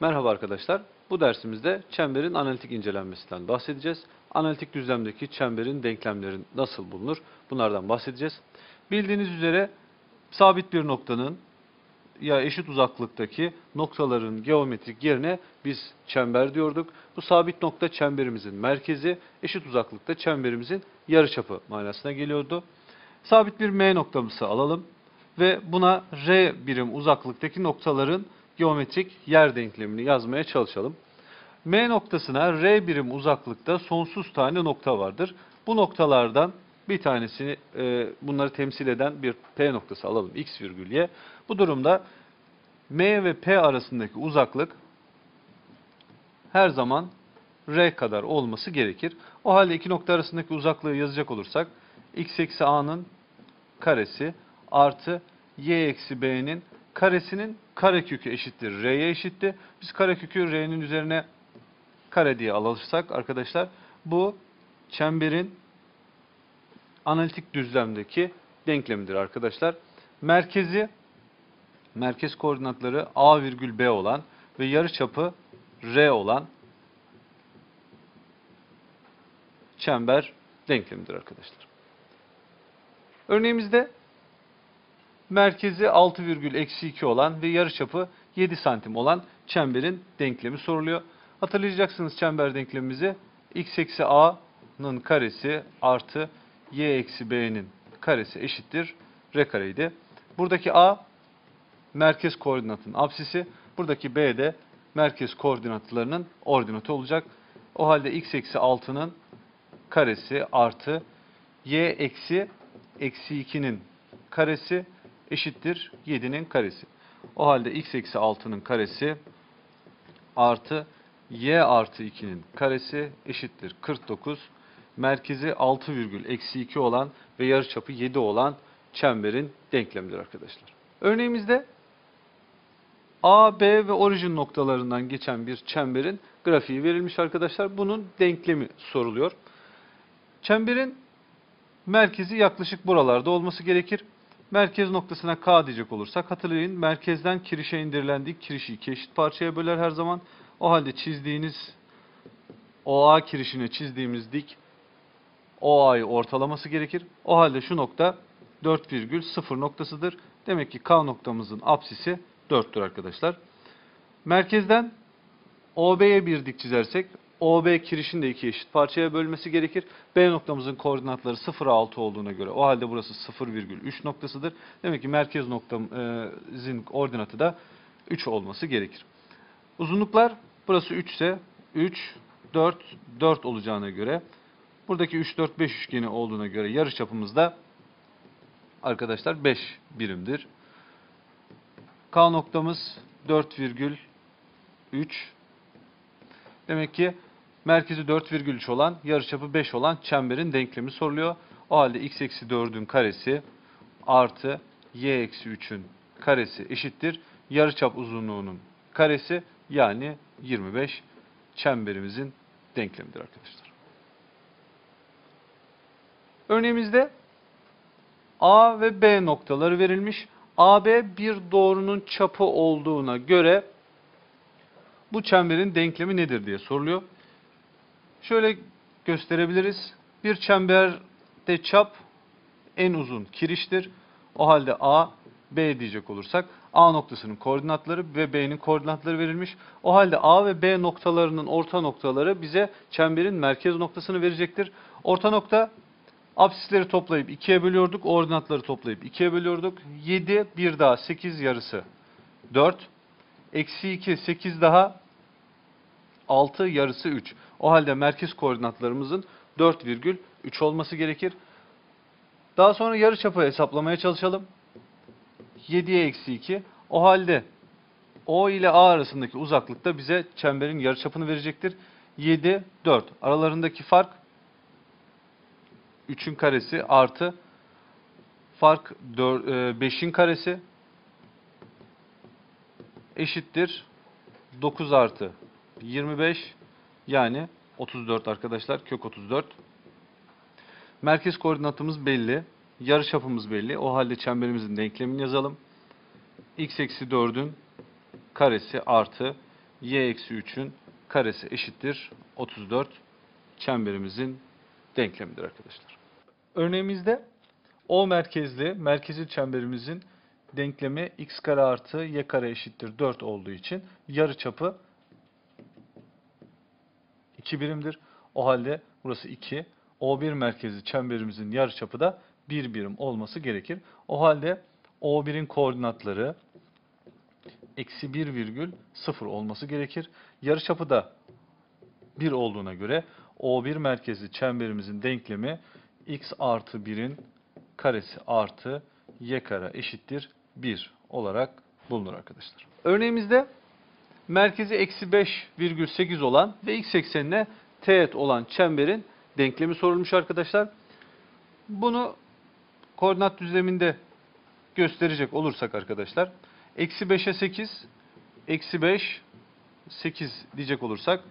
Merhaba arkadaşlar. Bu dersimizde çemberin analitik incelenmesinden bahsedeceğiz. Analitik düzlemdeki çemberin denklemleri nasıl bulunur? Bunlardan bahsedeceğiz. Bildiğiniz üzere sabit bir noktanın ya eşit uzaklıktaki noktaların geometrik yerine biz çember diyorduk. Bu sabit nokta çemberimizin merkezi, eşit uzaklıkta çemberimizin yarıçapı manasına geliyordu. Sabit bir M noktamızı alalım ve buna R birim uzaklıktaki noktaların geometrik yer denklemini yazmaya çalışalım. M noktasına R birim uzaklıkta sonsuz tane nokta vardır. Bu noktalardan bir tanesini e, bunları temsil eden bir P noktası alalım. X virgül Y. Bu durumda M ve P arasındaki uzaklık her zaman R kadar olması gerekir. O halde iki nokta arasındaki uzaklığı yazacak olursak x eksi a'nın karesi artı y eksi b'nin karesinin karekökü eşittir r'ye eşittir. Biz karekökü r'nin üzerine kare diye alırsak arkadaşlar bu çemberin analitik düzlemdeki denklemidir arkadaşlar. Merkezi merkez koordinatları a virgül b olan ve yarıçapı r olan çember denklemidir arkadaşlar. Örneğimizde merkezi 6 virgül eksi 2 olan ve yarıçapı 7 santim olan çemberin denklemi soruluyor. Hatırlayacaksınız çember denklemimizi x eksi a'nın karesi artı y eksi b'nin karesi eşittir r kareydi. Buradaki a merkez koordinatın apsisi, buradaki b de merkez koordinatlarının ordinatı olacak. O halde x eksi 6'nın karesi artı y eksi eksi 2'nin karesi eşittir 7'nin karesi. O halde x eksi 6'nın karesi artı y artı 2'nin karesi eşittir 49. Merkezi 6 virgül eksi 2 olan ve yarıçapı 7 olan çemberin denklemidir arkadaşlar. Örneğimizde A, B ve orijin noktalarından geçen bir çemberin grafiği verilmiş arkadaşlar. Bunun denklemi soruluyor. Çemberin merkezi yaklaşık buralarda olması gerekir. Merkez noktasına K diyecek olursak hatırlayın merkezden kirişe indirilen dik kirişi iki eşit parçaya böler her zaman. O halde çizdiğiniz OA kirişine çizdiğimiz dik OA'yı ortalaması gerekir. O halde şu nokta 4,0 noktasıdır. Demek ki K noktamızın apsisi 4'tür arkadaşlar. Merkezden OB'ye bir dik çizersek OB kirişin de iki eşit parçaya bölmesi gerekir. B noktamızın koordinatları 0, 6 olduğuna göre o halde burası 0,3 noktasıdır. Demek ki merkez noktamızın koordinatı da 3 olması gerekir. Uzunluklar burası 3 ise 3, 4, 4 olacağına göre buradaki 3, 4, 5 üçgeni olduğuna göre yarıçapımız da arkadaşlar 5 birimdir. K noktamız 4,3 Demek ki merkezi 4,3 olan, yarıçapı 5 olan çemberin denklemi soruluyor. O halde x eksi 4'ün karesi artı y eksi 3'ün karesi eşittir. Yarıçap uzunluğunun karesi yani 25 çemberimizin denklemidir arkadaşlar. Örneğimizde A ve B noktaları verilmiş. AB bir doğrunun çapı olduğuna göre bu çemberin denklemi nedir diye soruluyor. Şöyle gösterebiliriz. Bir çemberde çap en uzun kiriştir. O halde A, B diyecek olursak A noktasının koordinatları ve B'nin koordinatları verilmiş. O halde A ve B noktalarının orta noktaları bize çemberin merkez noktasını verecektir. Orta nokta Apsisleri toplayıp 2'ye bölüyorduk. Ordinatları toplayıp 2'ye bölüyorduk. 7 bir daha 8 yarısı 4. Eksi 2 8 daha 6 yarısı 3. O halde merkez koordinatlarımızın 4,3 olması gerekir. Daha sonra yarıçapı hesaplamaya çalışalım. 7'ye eksi 2. O halde O ile A arasındaki uzaklıkta bize çemberin yarıçapını verecektir. 7, 4. Aralarındaki fark 3'ün karesi artı fark 5'in karesi eşittir 9 artı 25 yani 34 arkadaşlar kök 34. Merkez koordinatımız belli. Yarıçapımız belli. O halde çemberimizin denklemini yazalım. x eksi 4'ün karesi artı y eksi 3'ün karesi eşittir 34 çemberimizin denklemidir arkadaşlar. Örneğimizde O merkezli merkezi çemberimizin denklemi x kare artı y kare eşittir 4 olduğu için yarıçapı 2 birimdir. O halde burası 2. O1 merkezli çemberimizin yarıçapı da 1 birim olması gerekir. O halde O1'in koordinatları eksi 1 virgül 0 olması gerekir. Yarıçapı da 1 olduğuna göre O1 merkezli çemberimizin denklemi x artı 1'in karesi artı y kare eşittir 1 olarak bulunur arkadaşlar. Örneğimizde merkezi eksi 5,8 olan ve x eksenine teğet olan çemberin denklemi sorulmuş arkadaşlar. Bunu koordinat düzleminde gösterecek olursak arkadaşlar. Eksi 5'e 8, eksi 5, 8 diyecek olursak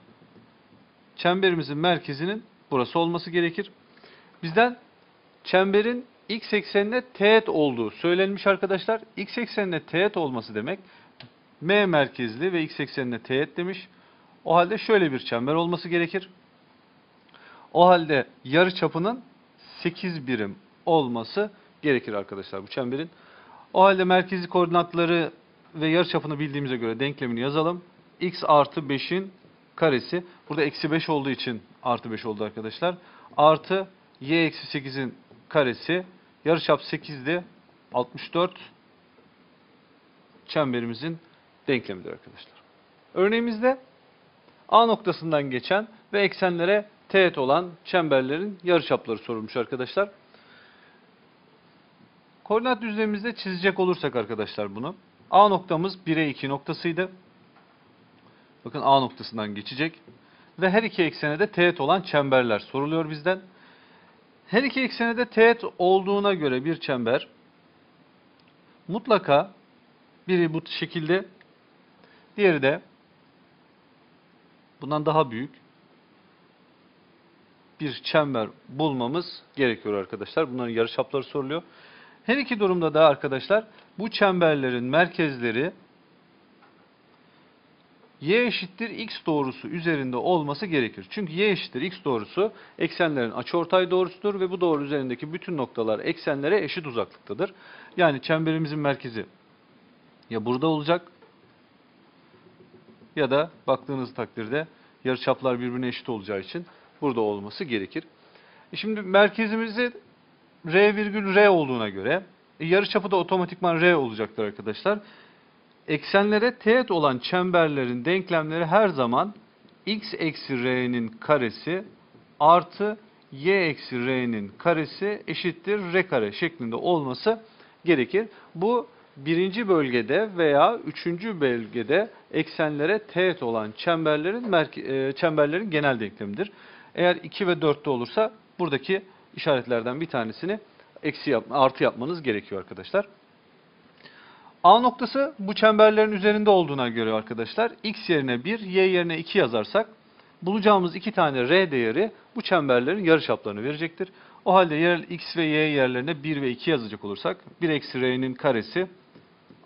çemberimizin merkezinin burası olması gerekir. Bizden çemberin x eksenine teğet olduğu söylenmiş arkadaşlar. X eksenine teğet olması demek M merkezli ve x eksenine teğet demiş. O halde şöyle bir çember olması gerekir. O halde yarı çapının 8 birim olması gerekir arkadaşlar bu çemberin. O halde merkezi koordinatları ve yarı çapını bildiğimize göre denklemini yazalım. x artı 5'in karesi. Burada eksi 5 olduğu için artı 5 oldu arkadaşlar. Artı y eksi 8'in karesi. Yarıçap 8'di. 64 çemberimizin denklemidir arkadaşlar. Örneğimizde A noktasından geçen ve eksenlere teğet olan çemberlerin yarıçapları sorulmuş arkadaşlar. Koordinat düzlemimizde çizecek olursak arkadaşlar bunu. A noktamız 1'e 2 noktasıydı. Bakın A noktasından geçecek. Ve her iki eksene de teğet olan çemberler soruluyor bizden. Her iki eksene de teğet olduğuna göre bir çember mutlaka biri bu şekilde, diğeri de bundan daha büyük bir çember bulmamız gerekiyor arkadaşlar. Bunların yarıçapları soruluyor. Her iki durumda da arkadaşlar bu çemberlerin merkezleri y eşittir x doğrusu üzerinde olması gerekir. Çünkü y eşittir x doğrusu eksenlerin açıortay doğrusudur ve bu doğru üzerindeki bütün noktalar eksenlere eşit uzaklıktadır. Yani çemberimizin merkezi ya burada olacak ya da baktığınız takdirde yarıçaplar birbirine eşit olacağı için burada olması gerekir. E şimdi merkezimizi r virgül r olduğuna göre e yarıçapı da otomatikman r olacaktır arkadaşlar. Eksenlere teğet olan çemberlerin denklemleri her zaman x eksi r'nin karesi artı y eksi r'nin karesi eşittir r kare şeklinde olması gerekir. Bu birinci bölgede veya üçüncü bölgede eksenlere teğet olan çemberlerin e, çemberlerin genel denklemidir. Eğer 2 ve 4'te olursa buradaki işaretlerden bir tanesini eksi yapma, artı yapmanız gerekiyor arkadaşlar. A noktası bu çemberlerin üzerinde olduğuna göre arkadaşlar x yerine 1, y yerine 2 yazarsak bulacağımız iki tane r değeri bu çemberlerin yarıçaplarını verecektir. O halde yer, x ve y yerlerine 1 ve 2 yazacak olursak 1 eksi r'nin karesi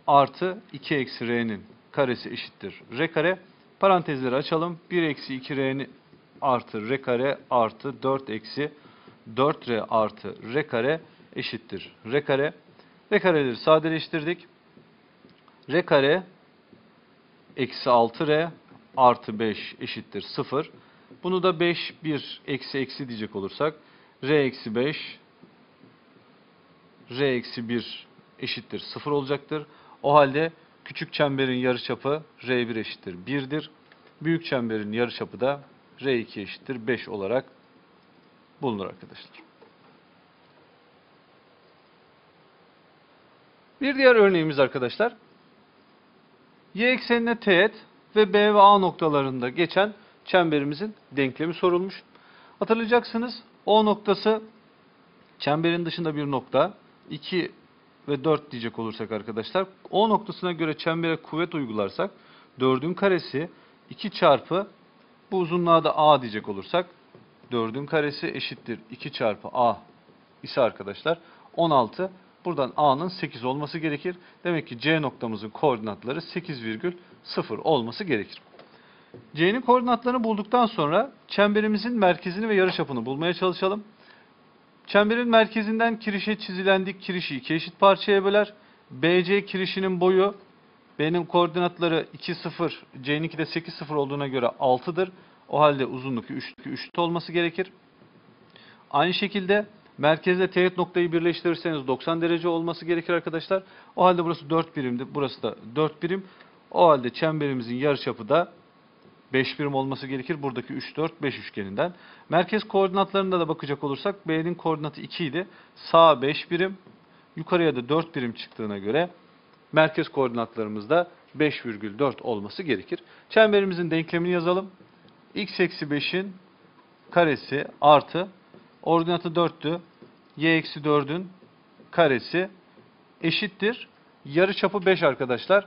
artı 2 eksi r'nin karesi eşittir r kare. Parantezleri açalım. 1 eksi 2 r'nin artı r kare artı 4 eksi 4r artı r kare eşittir r kare. R kareleri sadeleştirdik. R kare eksi 6R artı 5 eşittir 0. Bunu da 5, 1 eksi eksi diyecek olursak R eksi 5 R eksi 1 eşittir 0 olacaktır. O halde küçük çemberin yarıçapı R1 eşittir 1'dir. Büyük çemberin yarıçapı da R2 eşittir 5 olarak bulunur arkadaşlar. Bir diğer örneğimiz arkadaşlar. Y eksenine teğet ve B ve A noktalarında geçen çemberimizin denklemi sorulmuş. Hatırlayacaksınız O noktası çemberin dışında bir nokta. 2 ve 4 diyecek olursak arkadaşlar. O noktasına göre çembere kuvvet uygularsak 4'ün karesi 2 çarpı bu uzunluğa da A diyecek olursak 4'ün karesi eşittir 2 çarpı A ise arkadaşlar 16 Buradan A'nın 8 olması gerekir. Demek ki C noktamızın koordinatları 8,0 olması gerekir. C'nin koordinatlarını bulduktan sonra çemberimizin merkezini ve yarıçapını bulmaya çalışalım. Çemberin merkezinden kirişe çizilen dik kirişi iki eşit parçaya böler. BC kirişinin boyu B'nin koordinatları 2 0, C'ninki de 8 0 olduğuna göre 6'dır. O halde uzunluk 3 3 olması gerekir. Aynı şekilde merkezle teğet noktayı birleştirirseniz 90 derece olması gerekir arkadaşlar. O halde burası 4 birimdi. Burası da 4 birim. O halde çemberimizin yarıçapı da 5 birim olması gerekir. Buradaki 3, 4, 5 üçgeninden. Merkez koordinatlarında da bakacak olursak B'nin koordinatı 2 idi. Sağ 5 birim, yukarıya da 4 birim çıktığına göre merkez koordinatlarımız da 5,4 olması gerekir. Çemberimizin denklemini yazalım. x eksi 5'in karesi artı ordinatı 4'tü. y eksi 4'ün karesi eşittir. Yarı çapı 5 arkadaşlar.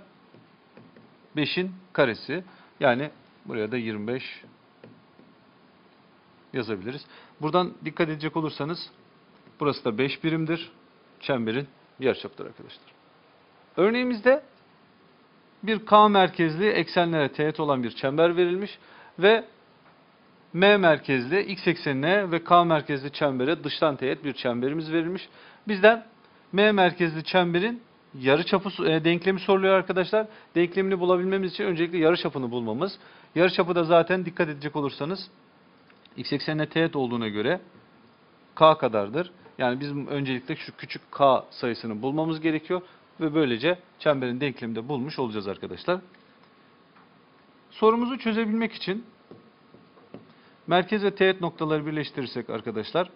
5'in karesi. Yani buraya da 25 yazabiliriz. Buradan dikkat edecek olursanız burası da 5 birimdir. Çemberin yarıçapıdır arkadaşlar. Örneğimizde bir K merkezli eksenlere teğet olan bir çember verilmiş ve M merkezli x eksenine ve K merkezli çembere dıştan teğet bir çemberimiz verilmiş. Bizden M merkezli çemberin yarıçapı e, denklemi soruluyor arkadaşlar. Denklemini bulabilmemiz için öncelikle yarıçapını bulmamız. Yarıçapı da zaten dikkat edecek olursanız x eksenine teğet olduğuna göre k kadardır. Yani bizim öncelikle şu küçük k sayısını bulmamız gerekiyor ve böylece çemberin denklemini de bulmuş olacağız arkadaşlar. Sorumuzu çözebilmek için merkez ve teğet noktaları birleştirirsek arkadaşlar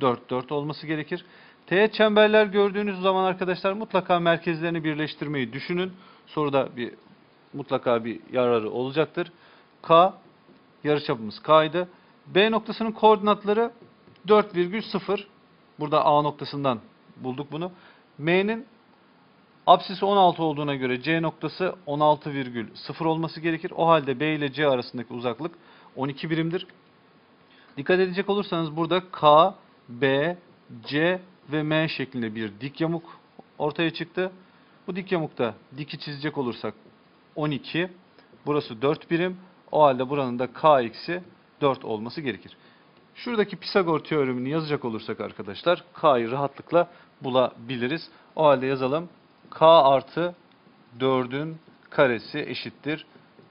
4 4 olması gerekir. Teğet çemberler gördüğünüz zaman arkadaşlar mutlaka merkezlerini birleştirmeyi düşünün. Soruda bir mutlaka bir yararı olacaktır. K yarıçapımız K'ydı. B noktasının koordinatları 4,0. Burada A noktasından bulduk bunu. M'nin apsisi 16 olduğuna göre C noktası 16,0 olması gerekir. O halde B ile C arasındaki uzaklık 12 birimdir. Dikkat edecek olursanız burada K, B, C ve M şeklinde bir dik yamuk ortaya çıktı. Bu dik yamukta diki çizecek olursak 12, burası 4 birim. O halde buranın da K eksi 4 olması gerekir. Şuradaki Pisagor teoremini yazacak olursak arkadaşlar K'yı rahatlıkla bulabiliriz. O halde yazalım. K artı 4'ün karesi eşittir.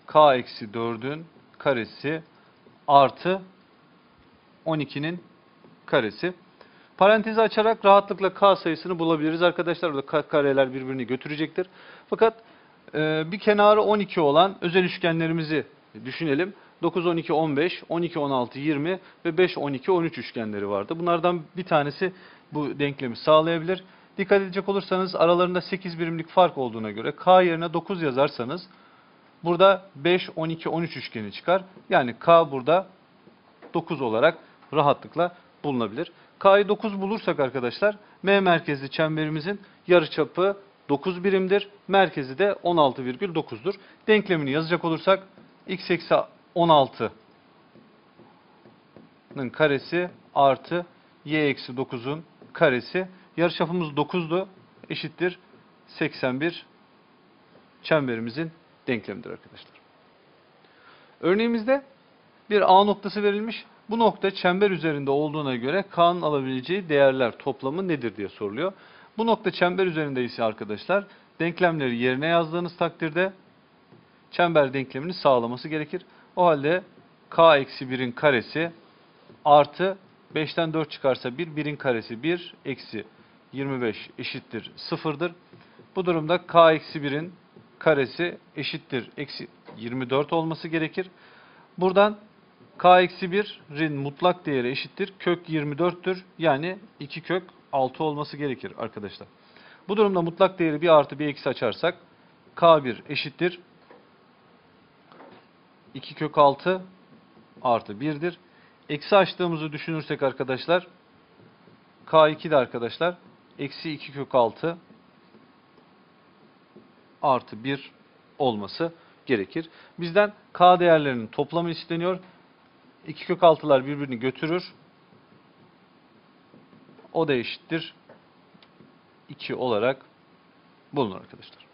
K eksi 4'ün karesi artı 12'nin karesi. Parantezi açarak rahatlıkla k sayısını bulabiliriz. Arkadaşlar burada kareler birbirini götürecektir. Fakat e, bir kenarı 12 olan özel üçgenlerimizi düşünelim. 9, 12, 15, 12, 16, 20 ve 5, 12, 13 üçgenleri vardı. Bunlardan bir tanesi bu denklemi sağlayabilir. Dikkat edecek olursanız aralarında 8 birimlik fark olduğuna göre k yerine 9 yazarsanız burada 5, 12, 13 üçgeni çıkar. Yani k burada 9 olarak rahatlıkla bulunabilir. K'yı 9 bulursak arkadaşlar M merkezli çemberimizin yarıçapı 9 birimdir. Merkezi de 16,9'dur. Denklemini yazacak olursak x eksi 16'nın karesi artı y eksi 9'un karesi. Yarıçapımız 9'du. Eşittir 81 çemberimizin denklemidir arkadaşlar. Örneğimizde bir A noktası verilmiş. Bu nokta çember üzerinde olduğuna göre K'nın alabileceği değerler toplamı nedir diye soruluyor. Bu nokta çember üzerinde ise arkadaşlar denklemleri yerine yazdığınız takdirde çember denklemini sağlaması gerekir. O halde K eksi 1'in karesi artı 5'ten 4 çıkarsa 1, 1'in karesi 1 eksi 25 eşittir 0'dır. Bu durumda K eksi 1'in karesi eşittir eksi 24 olması gerekir. Buradan k eksi 1'in mutlak değeri eşittir. Kök 24'tür. Yani 2 kök 6 olması gerekir arkadaşlar. Bu durumda mutlak değeri bir artı bir eksi açarsak k1 eşittir. 2 kök 6 artı 1'dir. Eksi açtığımızı düşünürsek arkadaşlar k2 de arkadaşlar eksi 2 kök 6 artı 1 olması gerekir. Bizden k değerlerinin toplamı isteniyor. 2 kök 6'lar birbirini götürür. O da eşittir 2 olarak bulunur arkadaşlar.